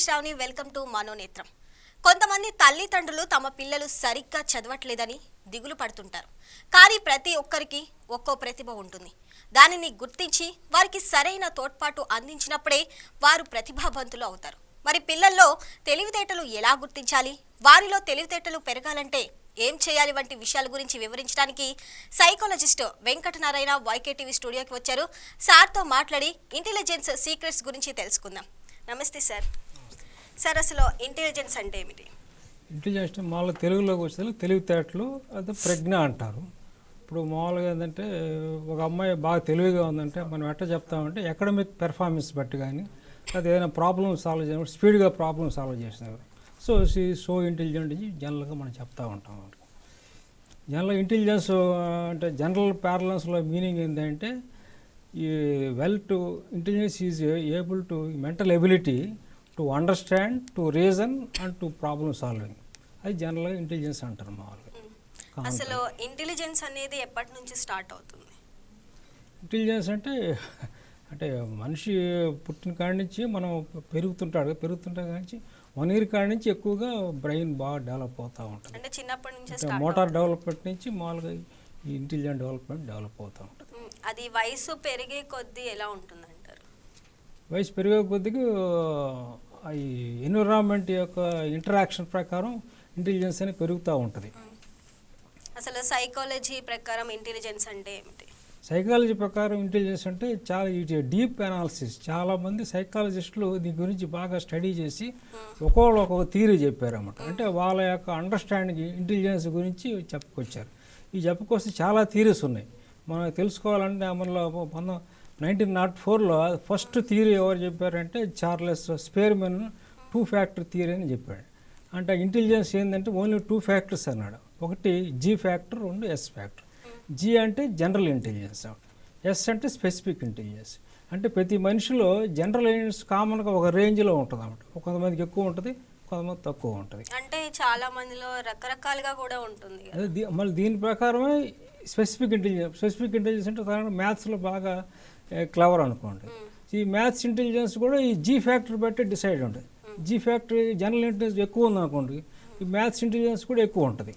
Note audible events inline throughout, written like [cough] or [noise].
Shravani welcome to మనోనేత్రం. కొంతమంది తల్లిదండ్రులు తమ పిల్లలు సరిగ్గా చదవట్లేదని దిగులు పడుతుంటారు. కానీ ప్రతి ఒక్కరికి ఒక్కో ప్రతిభ ఉంటుంది. దానిని గుర్తించి వారికి సరైన తోడ్పాటు అందించినప్పుడే వారు ప్రతిభావంతులు అవుతారు. మరి పిల్లల్లో తెలివితేటలు ఎలా గుర్తించాలి? వారిలో తెలివితేటలు పెరగాలంటే ఏం చేయాలి వంటి విషయాల గురించి వివరించడానికి సైకాలజిస్ట్ వెంకటనారాయణ వైకేటీవీ స్టూడియోకి వచ్చారు. సార్తో మాట్లాడి ఇంటెలిజెన్స్ సీక్రెట్స్ గురించి తెలుసుకుందాం. నమస్తే సార్. సార్ అసలు ఇంటెలిజెన్స్ అంటే ఏమిటి? ఇంటెలిజెన్స్ మామూలుగా తెలుగులోకి వచ్చేది తెలివితేటలు అది ప్రజ్ఞ అంటారు. ఇప్పుడు మామూలుగా ఏంటంటే ఒక అమ్మాయి బాగా తెలివిగా ఉందంటే మనం ఎట్లా చెప్తామంటే ఎకడమిక్ పెర్ఫార్మెన్స్ బట్టి కానీ అది ఏదైనా ప్రాబ్లమ్ సాల్వ్ చేయడం స్పీడ్గా ప్రాబ్లమ్ సాల్వ్ చేసినారు సో షీ సో ఇంటెలిజెంట్ జనరల్గా మనం చెప్తా ఉంటాం జనరల్ ఇంటెలిజెన్స్ అంటే జనరల్ ప్యారలెన్స్లో మీనింగ్ ఏంటంటే ఈ well to intelligence is able to mental ability to understand to reason and to problem solving అది జనరల్గా ఇంటెలిజెన్స్ అంటారు మామూలుగా అసలు ఇంటెలిజెన్స్ అనేది ఎప్పటి నుంచి స్టార్ట్ అవుతుంది? ఇంటెలిజెన్స్ అంటే అంటే మనిషి పుట్టిన కాడి నుంచి మనం పెరుగుతుంటాడు పెరుగుతుంటే కాడి నుంచి వన్ ఇయర్ కాడి నుంచి ఎక్కువగా బ్రెయిన్ బాగా డెవలప్ అవుతూ ఉంటుంది. అంటే చిన్నప్పటి నుంచే మోటార్ డెవలప్మెంట్ నుంచి మామూలుగా ఈ ఇంటెలిజెంట్ డెవలప్మెంట్ డెవలప్ అవుతూ ఉంటుంది. అది వయసు పెరిగే కొద్దీ ఎలా ఉంటుంది అంటారు వయసు పెరిగే కొద్దిగా ఈ ఎన్విరాన్మెంట్ యొక్క ఇంటరాక్షన్ ప్రకారం ఇంటెలిజెన్స్ అనేది పెరుగుతూ ఉంటుంది. అసలు సైకాలజీ ప్రకారం ఇంటెలిజెన్స్ అంటే ఏమిటి? సైకాలజీ ప్రకారం ఇంటెలిజెన్స్ అంటే చాలా ఇది డీప్ అనాలిసిస్. చాలామంది సైకాలజిస్టులు దీని గురించి బాగా స్టడీ చేసి ఒక్కొక్కరు ఒక్కొక్క థీరీ చెప్పారన్నమాట. అంటే వాళ్ళ యొక్క అండర్స్టాండింగ్ ఇంటెలిజెన్స్ గురించి చెప్పుకొచ్చారు. ఈ చెప్పుకొస్తే చాలా థీరీస్ ఉన్నాయి. మనం తెలుసుకోవాలంటే మనలో పంతొమ్మిది నైన్టీన్ నాట్ ఫోర్లో ఫస్ట్ థియరీ ఎవరు చెప్పారంటే Charles Spearman two factor theory అని చెప్పాడు. అంటే ఇంటెలిజెన్స్ ఏంటంటే ఓన్లీ టూ ఫ్యాక్టర్స్ అన్నాడు. ఒకటి జీ ఫ్యాక్టర్ రెండు ఎస్ ఫ్యాక్టర్. జీ అంటే జనరల్ ఇంటెలిజెన్స్. ఎస్ అంటే స్పెసిఫిక్ ఇంటెలిజెన్స్. అంటే ప్రతి మనిషిలో జనరల్ ఇంటెలిజెన్స్ కామన్గా ఒక రేంజ్లో ఉంటుంది అన్నమాట. కొంతమందికి ఎక్కువ ఉంటుంది కొంతమంది తక్కువ ఉంటుంది. అంటే చాలా మందిలో రకరకాలుగా కూడా ఉంటుంది. అదే మళ్ళీ దీని ప్రకారమే స్పెసిఫిక్ ఇంటెలిజెన్స్. స్పెసిఫిక్ ఇంటెలిజెన్స్ అంటే మ్యాథ్స్లో బాగా క్లవర్ అనుకోండి. ఈ మ్యాథ్స్ ఇంటెలిజెన్స్ కూడా ఈ జీ ఫ్యాక్టర్ బట్టి డిసైడ్ ఉంటుంది. జీ ఫ్యాక్టర్ జనరల్ ఇంటెలిజెన్స్ ఎక్కువ ఉంది అనుకోండి ఈ మ్యాథ్స్ ఇంటెలిజెన్స్ కూడా ఎక్కువ ఉంటుంది.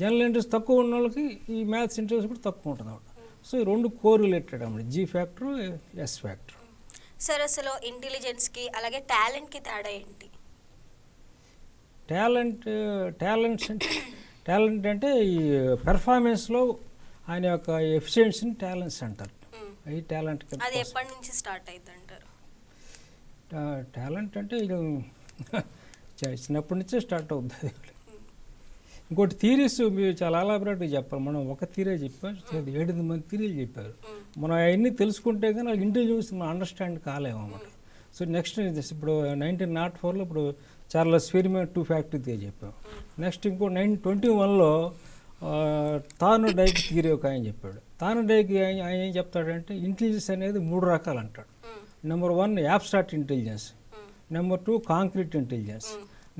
జనరల్ ఇంట్రెస్ట్ తక్కువ ఉన్న వాళ్ళకి ఈ మ్యాథ్స్ ఇంట్రెస్ట్ కూడా తక్కువ ఉంటుంది అన్నమాట. సో ఈ రెండు కోరిలేటెడ్ అన్నమాట. G factor S factor sir అసలు ఇంటెలిజెన్స్కి అలాగే టాలెంట్కి తేడా ఏంటి? టాలెంట్ టాలెంట్స్ అంటే టాలెంట్ అంటే ఈ పెర్ఫార్మెన్స్లో ఆయన యొక్క ఎఫిషియన్సీని టాలెంట్స్ అంటారు. ఈ టాలెంట్ అది ఎప్పటి నుంచి స్టార్ట్ అయింది అంటారు టాలెంట్ అంటే ఇది [laughs] చిన్నప్పటి నుంచే స్టార్ట్ అవుతుంది ఇంకోటి థీరీస్ మీరు చాలా ఎలాబరేట్గా చెప్పాలి. మనం ఒక థీరే చెప్పాం ఏడు మంది థీరీలు చెప్పారు. మనం అవన్నీ తెలుసుకుంటే కానీ ఇంటెలిజెన్స్ మనం అండర్స్టాండ్ కాలేము అన్నమాట. సో నెక్స్ట్ ఇప్పుడు నైన్టీన్ నాట్ ఫోర్లో ఇప్పుడు చాలా స్పీరిమే టూ ఫ్యాక్టరీ చెప్పాం. నెక్స్ట్ ఇంకో నైన్ ట్వంటీ వన్లో తాను డైక్ థియరీ ఒక ఆయన చెప్పాడు. తాను డైక్ ఆయన ఏం చెప్తాడంటే ఇంటెలిజెన్స్ అనేది మూడు రకాలు అంటాడు number one abstract intelligence number two concrete intelligence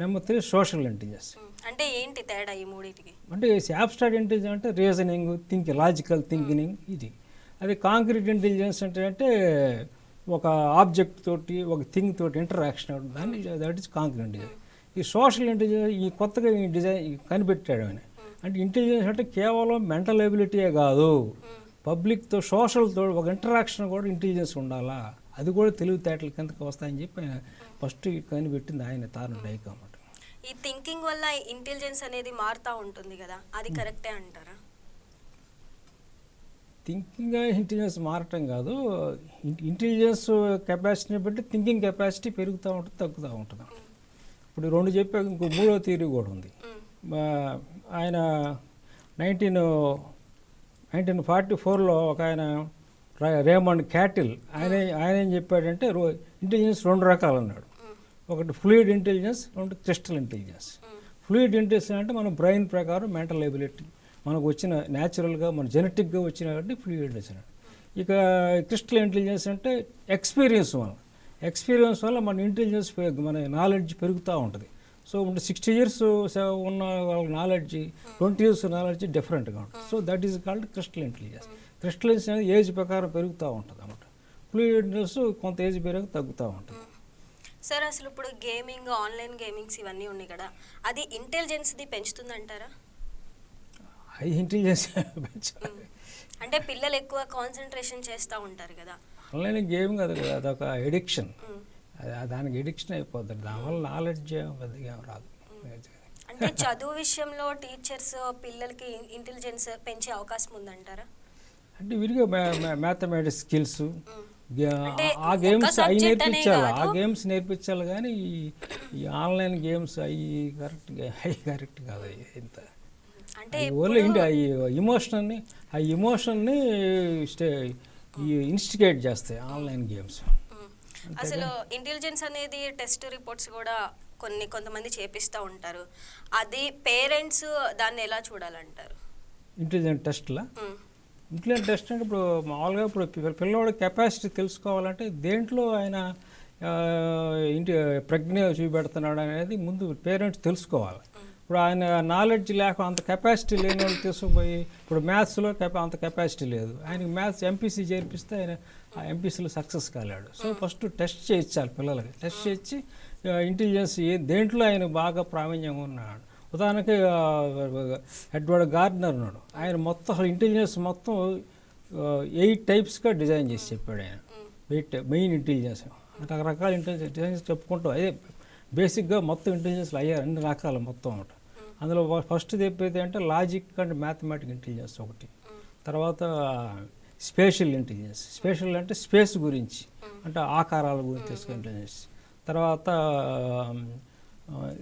number three social intelligence. అంటే ఏంటి తేడా ఈ మూడింటికి? అంటే యాబ్స్ట్రాక్ట్ ఇంటెలిజెన్స్ అంటే రీజనింగ్ థింక్ లాజికల్ థింకింగ్ ఇది. అది కాంక్రీట్ ఇంటెలిజెన్స్ అంటే అంటే ఒక ఆబ్జెక్ట్ తోటి ఒక థింగ్ తోటి ఇంటరాక్షన్ దాన్ని దట్ ఈస్ కాంక్రీట్ ఇంటెలిజెన్స్ ఈ సోషల్ ఇంటెలిజెన్స్ ఈ కొత్తగా ఈ డిజైన్ కనిపెట్టాడు ఆయన. అంటే ఇంటెలిజెన్స్ అంటే కేవలం మెంటల్ ఎబిలిటీయే కాదు. పబ్లిక్తో సోషల్తో ఒక ఇంటరాక్షన్ కూడా ఇంటెలిజెన్స్ ఉండాలా? అది కూడా తెలివితేటల కిందకి వస్తాయని చెప్పి ఆయన ఫస్ట్ కనిపెట్టింది ఆయన తాను డైక్ అన్నమాట. ఈ థింకింగ్ వల్ల ఇంటెలిజెన్స్ అనేది మారుతూ ఉంటుంది కదా? అది కరెక్టే అంటారా? థింకింగ్ ఇంటెలిజెన్స్ మారటం కాదు. ఇంటెలిజెన్స్ కెపాసిటీని బట్టి థింకింగ్ కెపాసిటీ పెరుగుతూ ఉంటుంది తగ్గుతూ ఉంటుంది. ఇప్పుడు రెండు చెప్పాక ఇంకో మూడో థియరీ కూడా ఉంది. ఆయన నైన్టీన్ నైన్టీన్ ఫార్టీ ఫోర్లో ఒక ఆయన రేమండ్ క్యాటిల్ ఆయన ఆయన ఏం చెప్పాడంటే రో ఇంటెలిజెన్స్ రెండు రకాలు అన్నాడు ఒకటి ఫ్లూయిడ్ ఇంటెలిజెన్స్ రెండు క్రిస్టల్ ఇంటెలిజెన్స్. ఫ్లూయిడ్ ఇంటెలిజెన్స్ అంటే మన బ్రెయిన్ ప్రకారం మెంటల్ ఎబిలిటీ. మనకు వచ్చిన న్యాచురల్గా మన జెనెటిక్గా వచ్చిన కాబట్టి ఫ్లూయిడ్ ఇంటెలిజెన్స్ ఇక క్రిస్టల్ ఇంటెలిజెన్స్ అంటే ఎక్స్పీరియన్స్ వల్ల. ఎక్స్పీరియన్స్ వల్ల మన ఇంటెలిజెన్స్ మన నాలెడ్జ్ పెరుగుతూ ఉంటుంది. సో సిక్స్టీ ఇయర్స్ ఉన్న వాళ్ళ నాలెడ్జ్ ట్వంటీ ఇయర్స్ నాలెడ్జ్ డిఫరెంట్గా ఉంటుంది. So that is called crystal intelligence crystal అనేది ఏజ్ ప్రకారం పెరుగుతూ ఉంటుంది అన్నమాట. ఫ్లూయిడ్ ఇంటెలిజెన్స్ కొంత ఏజ్ పెరిగి తగ్గుతూ ఉంటుంది. సార్ అసలు ఇప్పుడు గేమింగ్ ఆన్లైన్ గేమింగ్స్ ఇవన్నీ ఉన్నాయి కదా అది ఇంటెలిజెన్స్ది పెంచుతుందంటారా? హై ఇంటెలిజెన్స్ పెంచాలి. అంటే పిల్లలు ఎక్కువ కాన్సన్ట్రేషన్ చేస్తూ ఉంటారు కదా. ఆన్లైన్ గేమ్ కాదు కదా అదొక ఎడిక్షన్. దానికి ఎడిక్షన్ అయిపోతుంది. దానివల్ల నాలెడ్జ్ పెద్దగా రాదు. అంటే చదువు విషయంలో టీచర్స్ పిల్లలకి ఇంటెలిజెన్స్ పెంచే అవకాశం ఉందంటారా? అంటే విరిగా మ్యాథమెటిక్స్ స్కిల్స్ ఆ గేమ్స్ అవి నేర్పించాలి. ఆ. గేమ్స్ నేర్పించాలి కానీ ఈ ఆన్లైన్ గేమ్స్ అవి కరెక్ట్గా అవి కరెక్ట్ కాదు అవి ఇంత. అంటే ఓన్లీ ఇంటి ఆ ఇమోషన్ని ఆ ఇమోషన్ని స్టే ఈ ఇన్స్టిగేట్ చేస్తాయి ఆన్లైన్ గేమ్స్. అసలు ఇంటెలిజెన్స్ అనేది టెస్ట్ రిపోర్ట్స్ కూడా కొన్ని కొంతమంది చేపిస్తూ ఉంటారు. అది పేరెంట్స్ దాన్ని ఎలా చూడాలంటారు? ఇంటెలిజెంట్ టెస్ట్లా. ఇంటెలిజెంట్ టెస్ట్ అంటే ఇప్పుడు మామూలుగా ఇప్పుడు పిల్లవాడి కెపాసిటీ తెలుసుకోవాలంటే దేంట్లో ఆయన ఇంటి ప్రజ్ఞ చూపెడుతున్నాడు అనేది ముందు పేరెంట్స్ తెలుసుకోవాలి. ఇప్పుడు ఆయన నాలెడ్జ్ లేక అంత కెపాసిటీ లేని వాళ్ళు తీసుకుపోయి ఇప్పుడు మ్యాథ్స్లో కెపా అంత కెపాసిటీ లేదు. ఆయనకి మ్యాథ్స్ ఎంపీసీ చేర్పిస్తే ఆయన ఆ ఎంపీసీలో సక్సెస్ కాలేడు. సో ఫస్ట్ టెస్ట్ చేయించాలి పిల్లలకి. టెస్ట్ చేయించి ఇంటెలిజెన్స్ ఏ దేంట్లో ఆయన బాగా ప్రావీణ్యంగా ఉన్నాడు. ఉదాహరణకి ఎడ్వర్డ్ గార్డనర్ ఉన్నాడు. ఆయన మొత్తం అసలు ఇంటెలిజెన్స్ మొత్తం ఎయిట్ టైప్స్గా డిజైన్ చేసి చెప్పాడు ఆయన. Eight main intelligence. రకరకాల ఇంటెలిజెన్స్ డిజైన్స్ చెప్పుకుంటూ అదే బేసిక్గా మొత్తం ఇంటెలిజెన్స్లో అయ్యారు అన్ని రకాలు మొత్తం ఒకటి అందులో ఫస్ట్ చెప్పేది అంటే లాజిక్ అండ్ మ్యాథమెటిక్ ఇంటెలిజెన్స్ ఒకటి. తర్వాత స్పేషల్ ఇంటెలిజెన్స్. స్పేషల్ అంటే స్పేస్ గురించి. అంటే ఆకారాల గురించి తెలుసుకునే ఇంటెలిజెన్స్ తర్వాత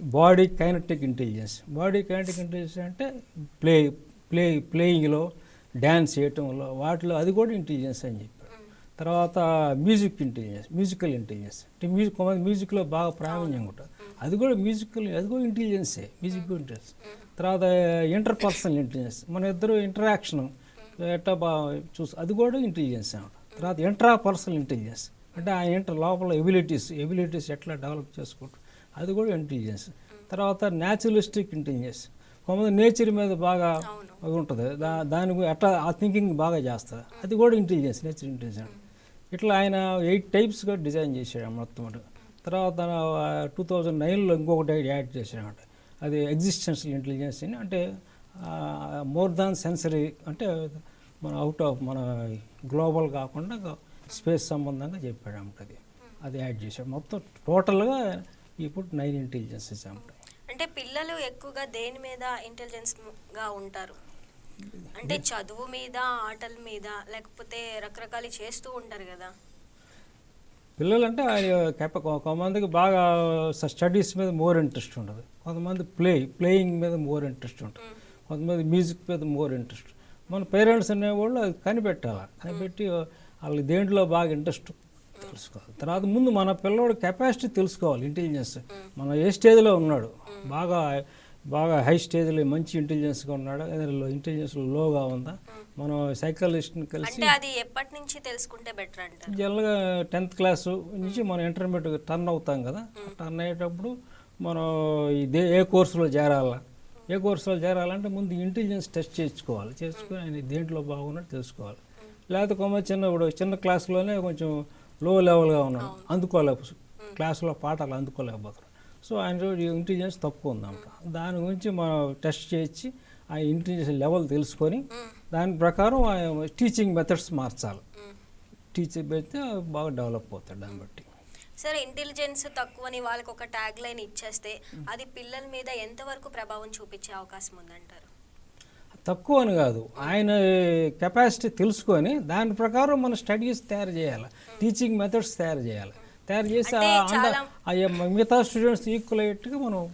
body kinetic intelligence. Body kinetic intelligence అంటే ప్లే ప్లే ప్లేయింగ్లో డ్యాన్స్ చేయటంలో వాటిలో అది కూడా ఇంటెలిజెన్స్ అని చెప్పాడు తర్వాత మ్యూజిక్ ఇంటెలిజెన్స్ మ్యూజికల్ ఇంటెలిజెన్స్. అంటే మ్యూజిక్ కొంతమంది మ్యూజిక్లో బాగా ప్రావీణ్యం ఉంటుంది. అది కూడా మ్యూజికల్ అది కూడా ఇంటెలిజెన్సే. Music intelligence. తర్వాత ఇంటర్ పర్సనల్ ఇంటెలిజెన్స్. మన ఇద్దరు ఇంటరాక్షన్ ఎట్లా బాగా చూసి అది కూడా ఇంటెలిజెన్స్ అనమాట తర్వాత ఇంట్రా పర్సనల్ ఇంటెలిజెన్స్ అంటే ఆ ఇంటర్ లోపల ఎబిలిటీస్ ఎబిలిటీస్ ఎట్లా డెవలప్ చేసుకుంటారు అది కూడా ఇంటెలిజెన్స్ తర్వాత న్యాచురలిస్టిక్ ఇంటెలిజెన్స్ కొంతమంది నేచర్ మీద బాగా ఉంటుంది. దా దాని అట్లా ఆ థింకింగ్ బాగా చేస్తుంది. అది కూడా ఇంటెలిజెన్స్ నేచర్ ఇంటెలిజెన్స్ ఇట్లా ఆయన ఎయిట్ టైప్స్గా డిజైన్ చేశాడు మొత్తం అటు. తర్వాత టూ థౌజండ్ నైన్లో ఇంకొకటి యాడ్ చేశాడు అది ఎగ్జిస్టెన్షియల్ ఇంటెలిజెన్స్ అని. అంటే మోర్ దాన్ సెన్సరీ అంటే మన అవుట్ ఆఫ్ మన గ్లోబల్ కాకుండా స్పేస్ సంబంధంగా చెప్పాడు అన్నమాట అది. అది యాడ్ చేశాడు. మొత్తం టోటల్గా ఇప్పుడు నైన్ ఇంటెలిజెన్సెస్ అన్నమాట. అంటే పిల్లలు ఎక్కువగా దేని మీద ఇంటెలిజెన్స్గా ఉంటారు? అంటే చదువు మీద ఆటల మీద లేకపోతే రకరకాలు చేస్తూ ఉంటారు కదా? పిల్లలంటే కెప కొంతమందికి బాగా స్టడీస్ మీద మోర్ ఇంట్రెస్ట్ ఉండదు. కొంతమంది ప్లే ప్లేయింగ్ మీద మోర్ ఇంట్రెస్ట్ ఉంటుంది. కొంతమంది మ్యూజిక్ మీద మోర్ ఇంట్రెస్ట్. మన పేరెంట్స్ అనేవాళ్ళు అది కనిపెట్టాలి. కనిపెట్టి వాళ్ళకి దేంట్లో బాగా ఇంట్రెస్ట్ తెలుసుకోవాలి. తర్వాత ముందు మన పిల్లోడు కెపాసిటీ తెలుసుకోవాలి ఇంటెలిజెన్స్. మన ఏ స్టేజ్లో ఉన్నాడు? బాగా బాగా హై స్టేజ్లో మంచి ఇంటెలిజెన్స్గా ఉన్నాడు? ఇంటెలిజెన్స్ లోగా ఉందా? మనం సైకాలజిస్ట్ని కలిసి అంటే అది ఎప్పటి నుంచి తెలుసుకుంటే బెటర్ అంటారు? జనరల్గా టెన్త్ క్లాస్ నుంచి మనం ఇంటర్మీడియట్ టర్న్ అవుతాం కదా? టర్న్ అయ్యేటప్పుడు మనం ఇదే ఏ కోర్సులో చేరాలా? ఏ కోర్సులో చేరాలంటే ముందు ఇంటెలిజెన్స్ టెస్ట్ చేయించుకోవాలి. చేసుకుని ఆయన దేంట్లో బాగున్నట్టు తెలుసుకోవాలి. లేకపోతే కొంత చిన్న ఇప్పుడు చిన్న క్లాస్లోనే కొంచెం లో లెవెల్గా ఉన్నాడు. అందుకోలేక క్లాస్లో పాఠాలు అందుకోలేకపోతాడు సో ఆయన ఇంటెలిజెన్స్ తక్కువ ఉందన్నమాట దాని గురించి మనం టెస్ట్ చేయించి ఆ ఇంటెలిజెన్స్ లెవెల్ తెలుసుకొని దాని ప్రకారం టీచింగ్ మెథడ్స్ మార్చాలి. టీచర్ పెడితే బాగా డెవలప్ అవుతాడు దాన్ని బట్టి. సరే ఇంటెలిజెన్స్ తక్కువని వాళ్ళకి ఒక ట్యాగ్ లైన్ ఇచ్చేస్తే అది పిల్లల మీద ఎంతవరకు ప్రభావం చూపించే అవకాశం ఉందంటారు? తక్కువ అని కాదు. ఆయన కెపాసిటీ తెలుసుకొని దాని ప్రకారం మన స్టడీస్ తయారు చేయాలి. టీచింగ్ మెథడ్స్ తయారు చేయాలి. తయారు చేసి మిగతా స్టూడెంట్స్ ఈక్వల్ అయ్యేట్టుగా మనం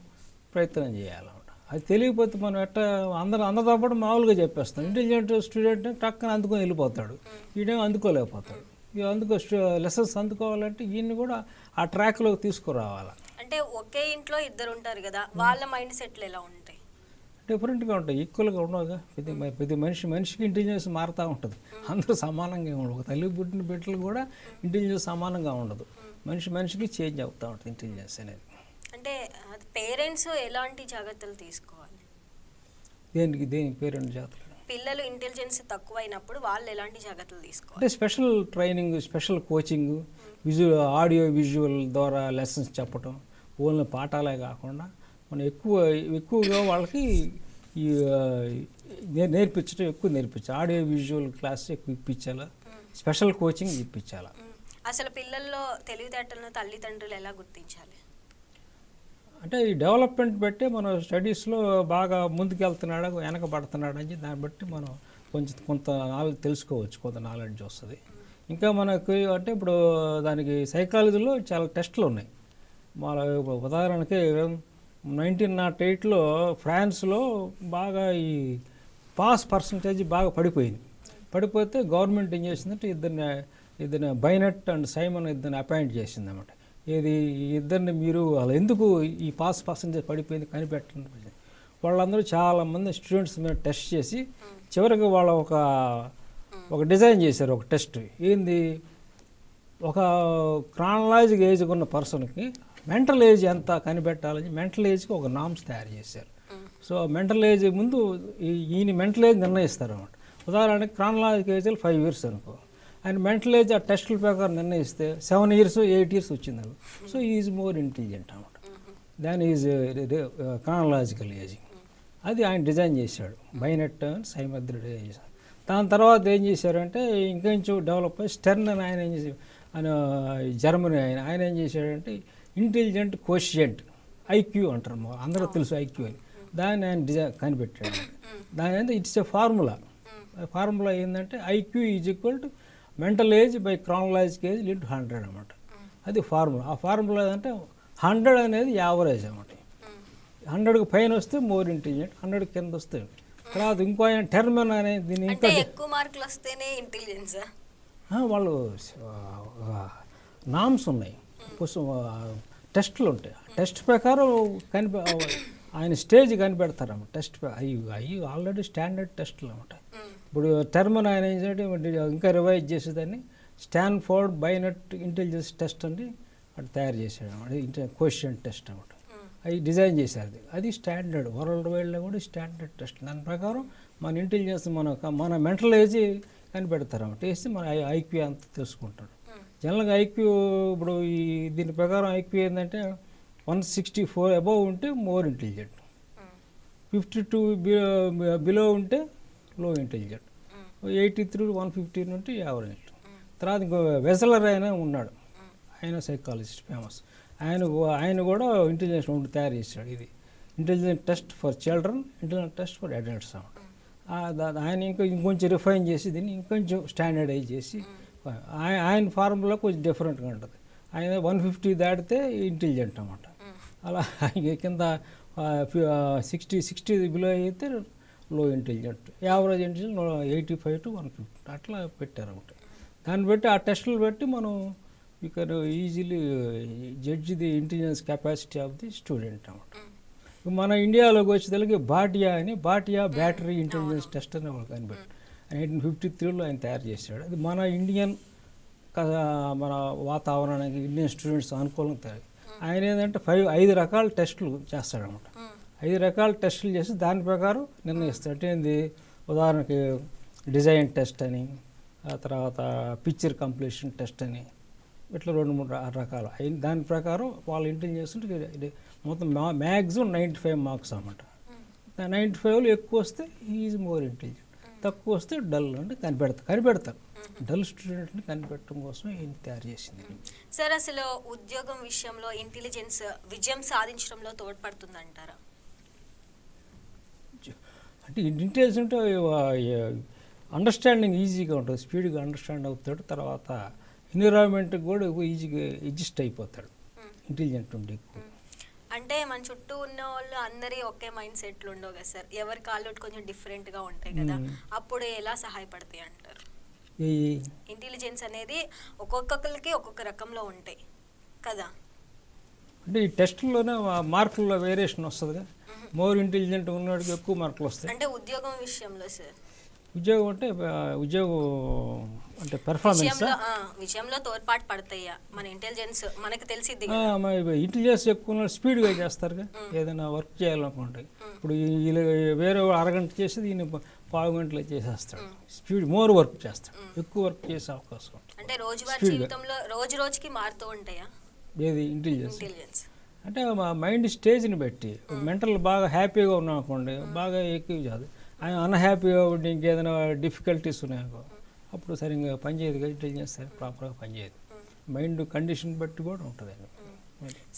ప్రయత్నం చేయాలన్నమాట. అది తెలియకపోతే మనం ఎట్లా అందరూ అందరితో పాటు మామూలుగా చెప్పేస్తాం. ఇంటెలిజెంట్ స్టూడెంట్ టక్కన అందుకొని వెళ్ళిపోతాడు. ఈడేమో అందుకోలేకపోతాడు. అందుకో లెసన్స్ అందుకోవాలంటే ఈయన్ని కూడా ఆ ట్రాక్లోకి తీసుకురావాలి. అంటే ఒకే ఇంట్లో ఇద్దరు ఉంటారు కదా వాళ్ళ మైండ్ సెట్లు ఎలా ఉంటాయి? డిఫరెంట్గా ఉంటాయి ఈక్వల్గా ఉండవుగా. ప్రతి ప్రతి మనిషి మనిషికి ఇంటెలిజెన్స్ మారుతూ ఉంటుంది. అందరూ సమానంగా ఉండదు ఒక తల్లి పుట్టిన బిడ్డలు కూడా ఇంటెలిజెన్స్ సమానంగా ఉండదు. మనిషి మనిషికి చేంజ్ అవుతూ ఉంటుంది ఇంటెలిజెన్స్ అనేది. అంటే పేరెంట్స్ ఎలాంటి జాగ్రత్తలు తీసుకోవాలి? దేనికి దేనికి పేరెంట్ జాతర పిల్లలు ఇంటెలిజెన్స్ తక్కువైనప్పుడు వాళ్ళు ఎలాంటి జాగ్రత్తలు తీసుకోవాలి? అంటే special training special coaching visual audio visual ద్వారా లెసన్స్ చెప్పటం ఓన్లీ పాఠాలే కాకుండా మనం ఎక్కువ ఎక్కువగా వాళ్ళకి ఈ నేర్పించడం ఎక్కువ నేర్పించాలి. ఆడియో విజువల్ క్లాస్ ఎక్కువ ఇప్పించాలా? Special coaching ఇప్పించాలా. అసలు పిల్లల్లో తెలివితేటలను తల్లిదండ్రులు ఎలా గుర్తించాలి? అంటే ఈ డెవలప్మెంట్ బట్టి మనం స్టడీస్లో బాగా ముందుకెళ్తున్నాడా వెనకబడుతున్నాడా అని దాన్ని బట్టి మనం కొంచెం కొంత నాలెడ్జ్ తెలుసుకోవచ్చు కొంత నాలెడ్జ్ వస్తుంది. ఇంకా మనకు అంటే ఇప్పుడు దానికి సైకాలజీలో చాలా టెస్ట్లు ఉన్నాయి. మన ఉదాహరణకి నైన్టీన్ నాట్ ఎయిట్లో ఫ్రాన్స్లో బాగా ఈ పాస్ పర్సంటేజ్ బాగా పడిపోయింది. పడిపోతే గవర్నమెంట్ ఏం చేసిందంటే ఇద్దరిని ఇద్దరిని బైనట్ అండ్ సైమన్ ఇద్దరిని అపాయింట్ చేసింది అనమాట ఏది ఇద్దరిని మీరు అలా ఎందుకు ఈ పాస్ పర్సంటేజ్ పడిపోయింది కనిపెట్టండి వాళ్ళందరూ చాలామంది స్టూడెంట్స్ మీద టెస్ట్ చేసి చివరికి వాళ్ళ ఒక ఒక డిజైన్ చేశారు ఒక టెస్ట్ ఏంది? ఒక క్రానలాజిక్ ఏజ్ ఉన్న పర్సన్కి మెంటల్ ఏజ్ ఎంత కనిపెట్టాలని మెంటల్ ఏజ్కి ఒక నామ్స్ తయారు చేశారు. సో మెంటల్ ఏజ్ ముందు ఈ- ఈయన మెంటల్ ఏజ్ నిర్ణయిస్తారు అనమాట ఉదాహరణకి క్రానలాజిక్ ఏజ్ ఫైవ్ ఇయర్స్ అనుకో. ఆయన మెంటల్ ఏజ్ ఆ టెస్టుల ప్రకారం నిర్ణయిస్తే సెవెన్ ఇయర్స్ ఎయిట్ ఇయర్స్ వచ్చింది సో ఈజ్ మోర్ ఇంటెలిజెంట్ అనమాట. దాని ఈజ్ క్రానలాజికల్ ఏజింగ్ అది ఆయన డిజైన్ చేశాడు. బైనెట్ అని సైమద్రి డిజైన్ చేశాడు దాని తర్వాత ఏం చేశారంటే ఇంకొంచెం డెవలప్ అయ్యి స్టెర్న్ అని ఆయన ఏం చేసి ఆయన జర్మనీ ఆయన ఆయన ఏం చేశాడంటే ఇంటెలిజెంట్ కోషియంట్ ఐక్యూ అంటారు మా అందరూ తెలుసు ఐక్యూ అని. దాన్ని ఆయన డిజైన్ కనిపెట్టాడు. దాని అంటే ఇట్స్ ఏ ఫార్ములా ఫార్ములా ఏంటంటే IQ is equal to mental age by chronologic age lint hundred అనమాట అది ఫార్ములా ఆ ఫార్ములా అంటే హండ్రెడ్ అనేది యావరేజ్ అనమాట హండ్రెడ్కి పైన వస్తే మోర్ ఇంటెలిజెంట్ హండ్రెడ్ కింద వస్తే తర్వాత ఇంకో ఆయన టెర్మిన్ అనేది ఇంకా ఎక్కువ మార్కులు వస్తేనే ఇంటెలిజెన్స్ వాళ్ళు నామ్స్ ఉన్నాయి. టెస్టులు ఉంటాయి. టెస్ట్ ప్రకారం కనిపె ఆయన స్టేజ్ కనిపెడతారన్నమాట. టెస్ట్ అవి అవి ఆల్రెడీ స్టాండర్డ్ టెస్టులు అనమాట ఇప్పుడు టర్మ్ ఆయన ఇంకా రివైజ్ చేసేదాన్ని స్టాన్ఫోర్డ్ బైనట్ ఇంటెలిజెన్స్ టెస్ట్ అని అటు తయారు చేశాడు అనమాట క్వశ్చన్ టెస్ట్ అనమాట అవి డిజైన్ చేశారు అది. అది స్టాండర్డ్ వరల్డ్ వైడ్లో కూడా స్టాండర్డ్ టెస్ట్ దాని ప్రకారం మన ఇంటెలిజెన్స్ మన మన మెంటల్ ఏజ్ కనిపెడతారు అన్నమాట. వేసి మన ఐక్యూ అంత తెలుసుకుంటాడు. జనరల్గా ఐక్యూ ఇప్పుడు ఈ దీని ప్రకారం ఐక్యూ ఏంటంటే వన్ సిక్స్టీ ఫోర్ అబవ్ ఉంటే more intelligent fifty two below ఉంటే low intelligent eighty three one fifteen ఉంటే యావరేజ్ తర్వాత ఇంకో వెసలర్ ఆయన ఉన్నాడు. ఆయన సైకాలజిస్ట్ ఫేమస్ ఆయన ఆయన కూడా ఇంటెలిజెన్స్ ఉండి తయారు చేశాడు ఇది. Intelligent test for children intelligent test for adults దా- ఆయన ఇంకా ఇంకొంచెం రిఫైన్ చేసి దీన్ని ఇంకొంచెం స్టాండర్డైజ్ చేసి ఆయన ఆయన ఫార్ములా కొంచెం డిఫరెంట్గా ఉంటుంది. ఆయన వన్ ఫిఫ్టీ దాటితే ఇంటెలిజెంట్ అన్నమాట. అలా [laughs] కింద సిక్స్టీ సిక్స్టీ బిలో అయితే low intelligent average intelligent eighty five to one fifty అట్లా పెట్టారన్నమాట. దాన్ని బట్టి ఆ టెస్టులు బట్టి మనం you can easily judge the intelligence capacity of the student అన్నమాట. మన ఇండియాలోకి వచ్చేసరికి బాటియా అని బాటియా బ్యాటరీ ఇంటెలిజెన్స్ టెస్ట్ అని ఒకటి కనిపెట్టి నైన్టీన్ ఫిఫ్టీ త్రీలో ఆయన తయారు చేశాడు. అది మన ఇండియన్ మన వాతావరణానికి ఇండియన్ స్టూడెంట్స్ అనుకూలంగా తయారు. ఆయన ఏంటంటే ఫైవ్ ఐదు రకాల టెస్టులు చేస్తాడనమాట ఐదు రకాల టెస్టులు చేసి దాని ప్రకారం నిర్ణయిస్తాడు అంటే ఏంది? ఉదాహరణకి డిజైన్ టెస్ట్ అని ఆ తర్వాత పిక్చర్ కంప్లీషన్ టెస్ట్ అని ఇట్లా రెండు మూడు రకాలు. అయిన దాని ప్రకారం వాళ్ళ ఇంటెలిజెన్స్ ఇది మొత్తం మ్యాక్సిమం నైంటీ ఫైవ్ మార్క్స్ అన్నమాట. నైంటీ ఫైవ్లో ఎక్కువ వస్తే ఈజ్ మోర్ ఇంటెలిజెంట్. తక్కువ వస్తే డల్ అంటే కనిపెడతారు. కనిపెడతారు డల్ స్టూడెంట్ని కనిపెట్టడం కోసం ఈయన తయారు చేసింది. సార్ అసలు ఉద్యోగం విషయంలో ఇంటెలిజెన్స్ విజయం సాధించడంలో తోడ్పడుతుందంటారా? అంటే ఇంటెలిజెంట్ అండర్స్టాండింగ్ ఈజీగా ఉంటుంది. స్పీడ్గా అండర్స్టాండ్ అవుతాడు. తర్వాత ఎన్విరాన్మెంట్కి కూడా ఈజీగా అడ్జస్ట్ అయిపోతాడు. ఇంటెలిజెంట్ ఉండి ఎక్కువ. అంటే మన చుట్టూ ఉన్న వాళ్ళు అందరి ఒకే మైండ్ సెట్లు ఉండవు కదా సార్? ఎవరి కాళ్ళు కొంచెం different గా ఉంటాయి కదా? అప్పుడు ఎలా సహాయపడతాయి అంటారు? ఇంటెలిజెన్స్ అనేది ఒక్కొక్కరికి ఒక్కొక్క రకంలో ఉంటాయి కదా? అంటే ఈ టెస్టుల్లోనే మార్కుల్లో వేరియేషన్ వస్తుందిగా. మోర్ ఇంటెలిజెంట్ ఉన్నవాడికి ఎక్కువ మార్కులు వస్తాయి. అంటే ఉద్యోగం విషయంలో సార్? ఉద్యోగం అంటే ఉద్యోగం అంటే పెర్ఫార్మెన్స్ విషయంలో తోడ్పాటు పడతాయా మన ఇంటెలిజెన్స్ మనకి తెలిసిద్ది కదా. ఇంటెలిజెన్స్ ఎక్కువ స్పీడ్గా చేస్తారుగా. ఏదైనా వర్క్ చేయాలనుకోండి ఇప్పుడు వేరే అరగంట చేసేది ఈయన పావు గంటలో చేసేస్తాడు. స్పీడ్ మోర్ వర్క్ చేస్తాడు. ఎక్కువ వర్క్ చేసే అవకాశం. అంటే రోజువారీ జీవితంలో రోజు రోజుకి మారుతూ ఉంటాయా? ఏది? ఇంటెలిజెన్స్ అంటే మా మైండ్ స్టేజ్ని బట్టి మెంటల్ బాగా హ్యాపీగా ఉన్నాం అనుకోండి బాగా ఎక్కువ కాదు. ఆయన అన్హ్యాపీగా ఉండి ఇంకేదైనా డిఫికల్టీస్ ఉన్నాయనుకో అప్పుడు సరిగ్గా పనిచేయదు కదా ఇంటెలిజెన్స్ సరి ప్రాపర్గా పనిచేయదు. మైండ్ కండిషన్ బట్టి కూడా ఉంటుందండి.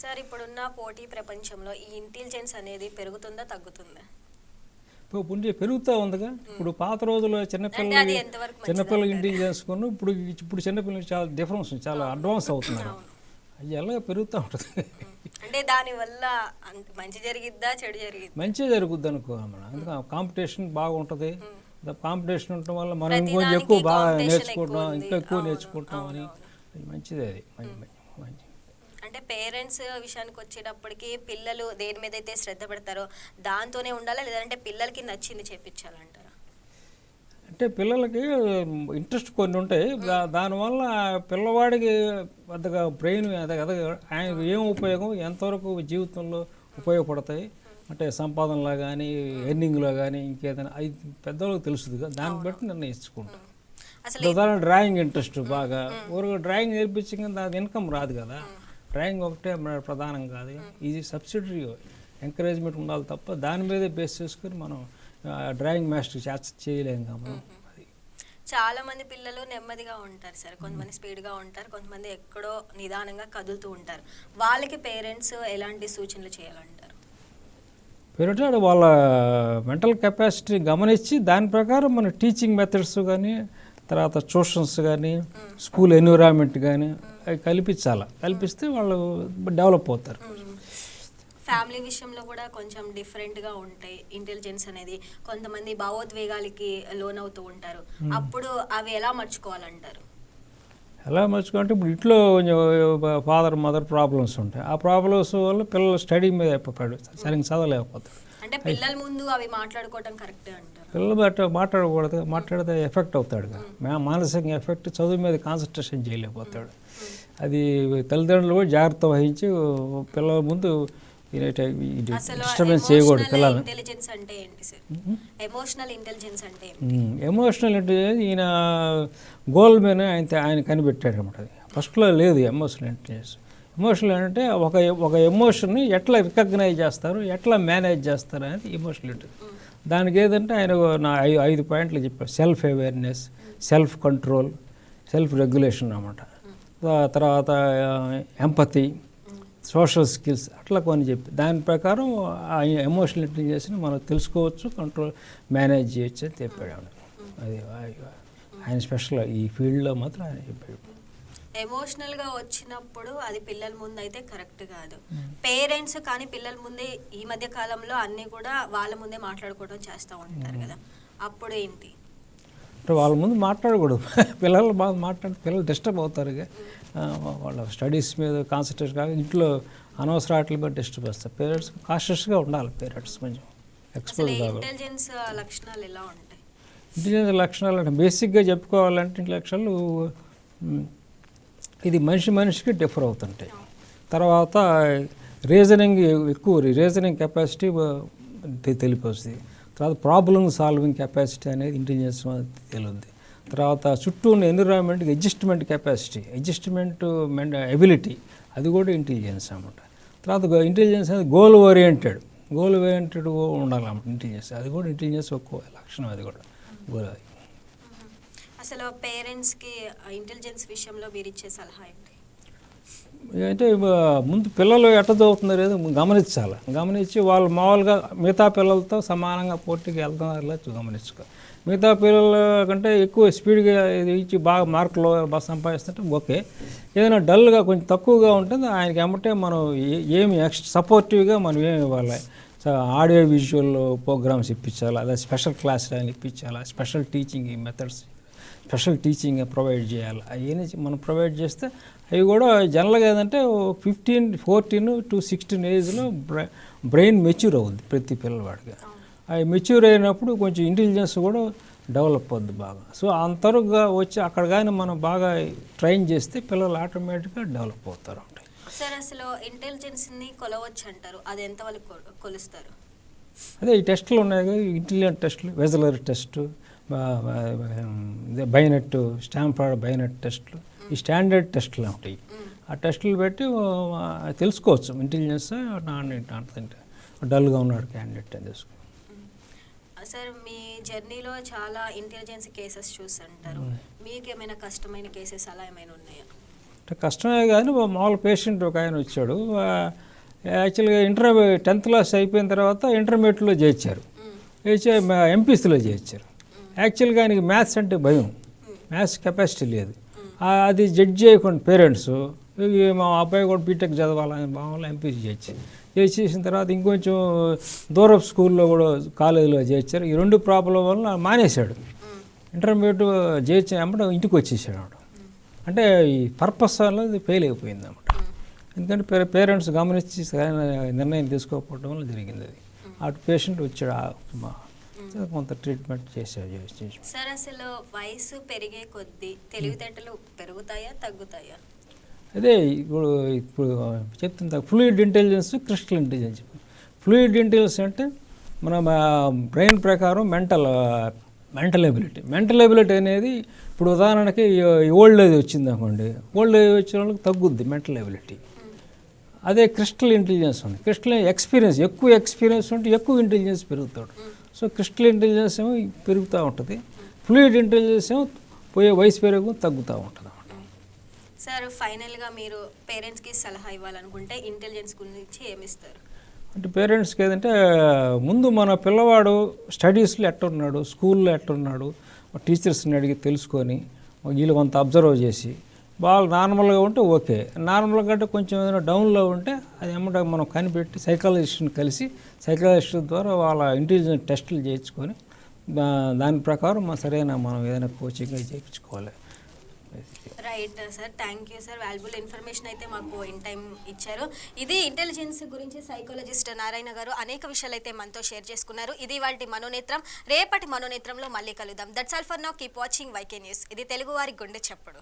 సార్ ఇప్పుడున్న పోటీ ప్రపంచంలో ఈ ఇంటెలిజెన్స్ అనేది పెరుగుతుందా తగ్గుతుందా? ఇప్పుడు పుండి పెరుగుతూ ఉందిగా. ఇప్పుడు పాత రోజుల్లో ఎంతవరకు చిన్నపిల్లలకి ఇంటెలిజెన్స్ కొను ఇప్పుడు ఇప్పుడు చిన్నపిల్లలకి చాలా డిఫరెన్స్ ఉంది చాలా అడ్వాన్స్ అవుతున్నారు. ఎలాగ పెరుగుతూ ఉంటుంది. అంటే దాని వల్ల అంత మంచి జరిగిద్దా చెడు జరిగిద్దా? మంచిగా జరుగుద్ది అనుకో మనం కాంపిటీషన్ బాగుంటుంది. కాంపిటీషన్ ఉండటం వల్ల మనం దానికి ఎక్కువ బాగా నేర్చుకుంటాం. ఇంకా ఎక్కువ నేర్చుకుంటాం అని మంచిది అది. మంచి మంచి- మంచి. అంటే పేరెంట్స్ విషయానికి వచ్చేటప్పటికి పిల్లలు దేని మీద అయితే శ్రద్ధ పెడతారో దాంతోనే ఉండాలా? లేదంటే పిల్లలకి నచ్చింది చేపించాలంటారా అంటే పిల్లలకి ఇంట్రెస్ట్ కొన్ని ఉంటాయి. దానివల్ల పిల్లవాడికి పెద్దగా బ్రెయిన్ ఆయనకు ఏం ఉపయోగం ఎంతవరకు జీవితంలో ఉపయోగపడతాయి? అంటే సంపాదనలో కానీ ఎర్నింగ్లో కానీ ఇంకేదైనా అది పెద్దవాళ్ళకి తెలుస్తుంది దాన్ని బట్టి నిర్ణయించుకుంటాం. ఉదాహరణ డ్రాయింగ్ ఇంట్రెస్ట్ బాగా ఊరికి డ్రాయింగ్ నేర్పించగా దాని ఇన్కమ్ రాదు కదా. డ్రాయింగ్ ఒకటే ప్రధానం కాదు. ఇది సబ్సిడరీ ఎంకరేజ్మెంట్ ఉండాలి తప్ప దాని మీదే బేస్ చేసుకొని మనం డ్రాయింగ్ మాస్టర్ చేత చేయలేం అది. చాలా మంది పిల్లలు నెమ్మదిగా ఉంటారు సార్. కొంతమంది స్పీడ్గా ఉంటారు. కొంతమంది ఎక్కడో నిదానంగా కదులుతూ ఉంటారు. వాళ్ళకి పేరెంట్స్ ఎలాంటి సూచనలు చేయాలంటారు? పెరుగుతాడు వాళ్ళ మెంటల్ కెపాసిటీ గమనించి దాని ప్రకారం మన టీచింగ్ మెథడ్స్ కానీ తర్వాత ట్యూషన్స్ కానీ స్కూల్ ఎన్విరాన్మెంట్ కానీ అవి కల్పించాలి. కల్పిస్తే వాళ్ళు డెవలప్ అవుతారు. ఫ్యామిలీ విషయంలో కూడా కొంచెం డిఫరెంట్గా ఉంటాయి ఇంటెలిజెన్స్ అనేది కొంతమంది భావోద్వేగాలకి లోన్ అవుతూ ఉంటారు అప్పుడు అవి ఎలా మర్చుకోవాలంటారు? ఎలా మర్చుకుంటే ఇప్పుడు ఇంట్లో కొంచెం ఫాదర్ మదర్ ప్రాబ్లమ్స్ ఉంటాయి. ఆ ప్రాబ్లమ్స్ వల్ల పిల్లలు స్టడీ మీద అయిపోతాడు సరిగ్గా చదవలేకపోతాడు అంటే పిల్లల ముందు అవి మాట్లాడుకోవటం కరెక్టే అంటారు? పిల్లలు బట్టి మాట్లాడకూడదు మాట్లాడితే ఎఫెక్ట్ అవుతాడు కదా. మా మానసిక ఎఫెక్ట్ చదువు మీద కాన్సన్ట్రేషన్ చేయలేకపోతాడు. అది తల్లిదండ్రులు కూడా జాగ్రత్త వహించి పిల్లల ముందు డిస్టర్బెన్స్ చేయకూడదు ఇంటెలిజెన్స్ అంటే ఏంటి సార్? ఎమోషనల్ ఇంటెలిజెన్స్ అంటే? ఎమోషనల్ ఈయన గోల్ మీద ఆయన ఆయన కనిపెట్టాడు అనమాట అది. ఫస్ట్లో లేదు ఎమోషనల్ ఇంటెలిజెన్స్ ఎమోషనల్ అంటే ఒక ఒక ఎమోషన్ని ఎట్లా రికగ్నైజ్ చేస్తారు ఎట్లా మేనేజ్ చేస్తారు అనేది ఎమోషనల్ ఇంటెలిజెన్స్ దానికి ఏదంటే ఆయన నా ఐదు పాయింట్లు చెప్పారు. Self awareness self control self regulation అన్నమాట తా- తర్వాత ఎంపతి సోషల్ స్కిల్స్ అట్లా కొన్ని చెప్పి. దాని ప్రకారం ఆ ఎమోషనల్ ఇంటెలిజెన్స్ని మనం తెలుసుకోవచ్చు కంట్రోల్ మేనేజ్ చేయొచ్చు అని చెప్పాడు ఆవిడ. అది ఆయన స్పెషల్ ఈ ఫీల్డ్లో మాత్రం ఆయన చెప్పాడు. ఎమోషనల్గా వచ్చినప్పుడు అది పిల్లల ముందు అయితే కరెక్ట్ కాదు. పేరెంట్స్ కానీ పిల్లల ముందే ఈ మధ్య కాలంలో అన్ని కూడా వాళ్ళ ముందే మాట్లాడుకోవడం చేస్తూ ఉంటారు కదా. అప్పుడు ఏంటి? అంటే వాళ్ళ ముందు మాట్లాడకూడదు. [laughs] పిల్లలు బాగా మాట్లాడి పిల్లలు డిస్టర్బ్ అవుతారు వాళ్ళ స్టడీస్ మీద కాన్సన్ట్రేట్ కాక ఇంట్లో అనవసర వాటి మీద డిస్టర్బ్ చేస్తారు పేరెంట్స్ కాషియస్గా ఉండాలి. పేరెంట్స్ కొంచెం ఎక్స్పోజ్ కావాలి ఇంటెలిజెన్స్ లక్షణాలు ఎలా ఉంటాయి? ఇంటెలిజెన్స్ లక్షణాలు అంటే బేసిక్గా చెప్పుకోవాలంటే ఇంటి లక్షణాలు ఇది మనిషి మనిషికి డిఫర్ అవుతుంటాయి. తర్వాత రీజనింగ్ ఎక్కువ రీజనింగ్ కెపాసిటీ తెలిపొస్తుంది. తర్వాత ప్రాబ్లమ్ సాల్వింగ్ కెపాసిటీ అనేది ఇంటెలిజెన్స్ తెలుస్తుంది తర్వాత చుట్టూ ఉన్న ఎన్విరాన్మెంట్కి అడ్జస్ట్మెంట్ కెపాసిటీ అడ్జస్ట్మెంట్ ఎబిలిటీ అది కూడా ఇంటెలిజెన్స్ అనమాట తర్వాత ఇంటెలిజెన్స్ అనేది గోల్ ఓరియంటెడ్ గోల్ ఓరియంటెడ్ ఉండాలన్నమాట ఇంటెలిజెన్స్ అది కూడా ఇంటెలిజెన్స్ ఒక లక్షణం అది కూడా. గోల్ అసలు పేరెంట్స్కి ఇంటెలిజెన్స్ విషయంలో మీరు ఇచ్చే సలహా ఏంటి? అంటే ముందు పిల్లలు ఎట్ట చదువుతున్నారు ఏదో గమనించాలి. గమనించి వాళ్ళు మామూలుగా మిగతా పిల్లలతో సమానంగా పోటీకి వెళ్తున్నారో గమనించుకో. మిగతా పిల్లల కంటే ఎక్కువ స్పీడ్గా ఇచ్చి బాగా మార్కులు బాగా సంపాదిస్తుంటే ఓకే. ఏదైనా డల్గా కొంచెం తక్కువగా ఉంటుంది ఆయనకి ఏమంటే మనం ఏమి ఎక్స్ట్రా సపోర్టివ్గా మనం ఏమి ఇవ్వాలి. ఆడియో విజువల్ ప్రోగ్రామ్స్ ఇప్పించాలా అదే స్పెషల్ క్లాస్ అని ఇప్పించాలా special teaching methods special teaching provide చేయాలి అవన్నీ మనం ప్రొవైడ్ చేస్తే అవి కూడా జనరల్గా ఏంటంటే ఫిఫ్టీన్ ఫోర్టీన్ టు సిక్స్టీన్ ఏజ్లో బ్రెయిన్ మెచ్యూర్ అవుద్ది ప్రతి పిల్లవాడికి. అవి మెచ్యూర్ అయినప్పుడు కొంచెం ఇంటెలిజెన్స్ కూడా డెవలప్ అవుద్ది బాగా. సో అంతరుగా వచ్చి అక్కడ కానీ మనం బాగా ట్రైన్ చేస్తే పిల్లలు ఆటోమేటిక్గా డెవలప్ అవుతారు ఉంటాయి సార్ అసలు ఇంటెలిజెన్స్ని కొలవచ్చు అంటారు అది ఎంత వాళ్ళు కొ- కొలుస్తారు? అదే ఈ టెస్టులు ఉన్నాయి కదా ఇంటెలిజెంట్ టెస్టులు Wechsler test Binet Stanford Binet టెస్టులు. ఈ స్టాండర్డ్ టెస్టులు ఉంటాయి. ఆ టెస్టులు పెట్టి తెలుసుకోవచ్చు. ఇంటెలిజెన్స్ నాన్ అంటే డల్గా ఉన్నాడు క్యాండిడేట్ అని తెలుసుకో. సార్ మీ జర్నీలో చాలా ఇంటెలిజెన్స్ కేసెస్ చూస్తుంటారు. మీకు ఏమైనా కష్టమైన కేసెస్ అలా ఏమైనా ఉన్నాయా? అంటే కష్టమే కానీ ఓ మామూలు పేషెంట్ ఒక ఆయన వచ్చాడు. యాక్చువల్గా ఇంటర్మీ టెన్త్ క్లాస్ అయిపోయిన తర్వాత ఇంటర్మీడియట్లో చేర్చారు. చేర్చి ఎంపీసీలో చేర్చారు. యాక్చువల్గా ఆయనకి మ్యాథ్స్ అంటే భయం. మ్యాథ్స్ కెపాసిటీ లేదు. అది జడ్జ్ చేయకుండా పేరెంట్స్ మా అబ్బాయి కూడా బీటెక్ చదవాలని మామూలు ఎంపీసీ చేర్చి చేసేసిన తర్వాత ఇంకొంచెం దూరపు స్కూల్లో కూడా కాలేజీలో చేర్చారు. ఈ రెండు ప్రాబ్లం వల్ల మానేశాడు. ఇంటర్మీడియట్ చేర్చి అమ్మడం ఇంటికి వచ్చేసాడు అంటే ఈ పర్పస్ అనేది ఫెయిల్ అయిపోయింది అన్నమాట ఎందుకంటే పే- పేరెంట్స్ గమనించి సరైన నిర్ణయం తీసుకోకపోవడం వల్ల జరిగింది అది. అటు పేషెంట్ వచ్చాడు మా- కొంత ట్రీట్మెంట్ చేసి సార్ అసలు వయసు పెరిగే కొద్దీ తెలివితేటలు పెరుగుతాయా తగ్గుతాయా? అదే ఇప్పుడు ఇప్పుడు చెప్తుంటా fluid intelligence crystal intelligence. Fluid intelligence అంటే మన బ్రెయిన్ ప్రకారం mental mental ability. Mental ability అనేది ఇప్పుడు ఉదాహరణకి ఓల్డ్ ఏజ్ వచ్చింది అనుకోండి. ఓల్డ్ ఏజ్ వచ్చిన వాళ్ళకి తగ్గుద్ది మెంటల్ ఎబిలిటీ. అదే క్రిస్టల్ ఇంటెలిజెన్స్ ఉంది. క్రిస్టల్ ఎక్స్పీరియన్స్ ఎక్కువ ఎక్స్పీరియన్స్ ఉంటే ఎక్కువ ఇంటెలిజెన్స్ పెరుగుతాడు. సో క్రిస్టల్ ఇంటెలిజెన్స్ ఏమో పెరుగుతూ ఉంటుంది. ఫ్లూయిడ్ ఇంటెలిజెన్స్ ఏమో పోయే వయసు పెరుగు తగ్గుతూ ఉంటుంది సార్ ఫైనల్గా మీరు పేరెంట్స్కి సలహా ఇవ్వాలనుకుంటే ఇంటెలిజెన్స్ గురించి ఏమిస్తారు? అంటే పేరెంట్స్కి ఏదంటే ముందు మన పిల్లవాడు స్టడీస్లో ఎట్టున్నాడు స్కూల్లో ఎట్టున్నాడు టీచర్స్ని అడిగి తెలుసుకొని వీళ్ళు కొంత అబ్జర్వ్ చేసి వాళ్ళు నార్మల్గా ఉంటే ఓకే. నార్మల్ కంటే కొంచెం ఏదైనా డౌన్లో ఉంటే అది ఏమంటే మనం కనిపెట్టి సైకాలజిస్ట్ని కలిసి సైకాలజిస్ట్ ద్వారా వాళ్ళ ఇంటెలిజెంట్ టెస్టులు చేయించుకొని దాని ప్రకారం మనం సరైన మనం ఏదైనా కోచింగ్ చేయించుకోవాలి. Right sir thank you sir. Valuable information అయితే మాకు ఇన్ టైం ఇచ్చారు. ఇది ఇంటెలిజెన్స్ గురించి సైకాలజిస్ట్ నారాయణ గారు అనేక విషయాలు అయితే మనతో షేర్ చేసుకున్నారు. ఇది వాటి మనోనేత్రం. రేపటి మనోనేత్రంలో మళ్ళీ కలుద్దాం. That's all for now. Keep watching YK news. ఇది తెలుగువారి గుండె చప్పుడు.